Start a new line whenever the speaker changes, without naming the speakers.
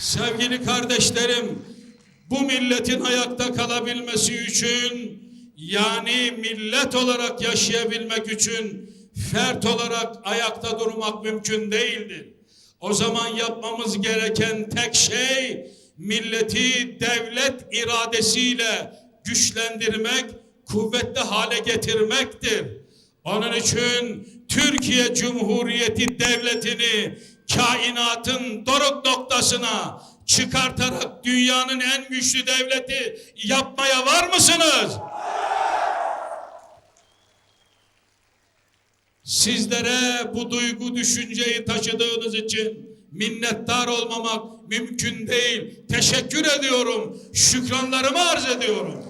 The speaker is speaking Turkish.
Sevgili kardeşlerim, bu milletin ayakta kalabilmesi için yani millet olarak yaşayabilmek için fert olarak ayakta durmak mümkün değildir. O zaman yapmamız gereken tek şey milleti devlet iradesiyle güçlendirmek, kuvvetli hale getirmektir. Onun için Türkiye Cumhuriyeti Devleti'ni kainatın doruk noktasına çıkartarak dünyanın en güçlü devleti yapmaya var mısınız? Sizlere bu duygu düşünceyi taşıdığınız için minnettar olmamak mümkün değil. Teşekkür ediyorum. Şükranlarımı arz ediyorum.